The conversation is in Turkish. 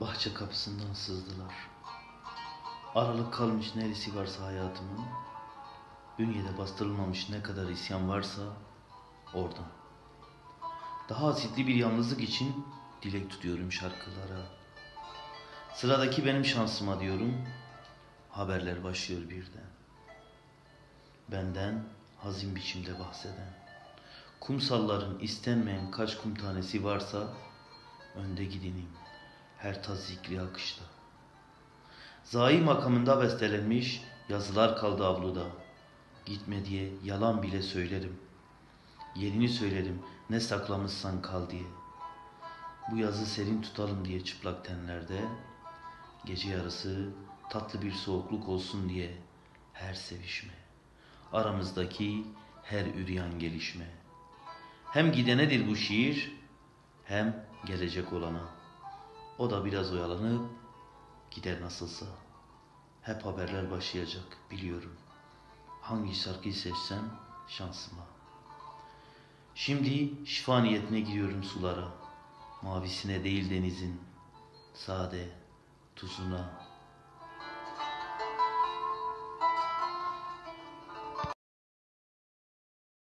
bahçe kapısından sızdılar. Aralık kalmış neresi varsa hayatımın, bünyede bastırılmamış ne kadar isyan varsa oradan. Daha asitli bir yalnızlık için dilek tutuyorum şarkılara. Sıradaki benim şansıma diyorum, haberler başlıyor birden. Benden hazin biçimde bahseden. Kumsalların istenmeyen kaç kum tanesi varsa önde gidenim her tazikli akışta. Zai makamında bestelenmiş yazılar kaldı avluda. Gitme diye yalan bile söylerim. Yerini söylerim ne saklamışsan kal diye. Bu yazı serin tutalım diye çıplak tenlerde. Gece yarısı tatlı bir soğukluk olsun diye her sevişme. Aramızdaki her üryan gelişme. Hem gidenedir bu şiir hem gelecek olana. O da biraz oyalanıp gider nasılsa. Hep haberler başlayacak biliyorum. Hangi şarkıyı seçsem şansıma. Şimdi şifa niyetine giriyorum sulara. Mavisine değil denizin. Sade, tuzuna,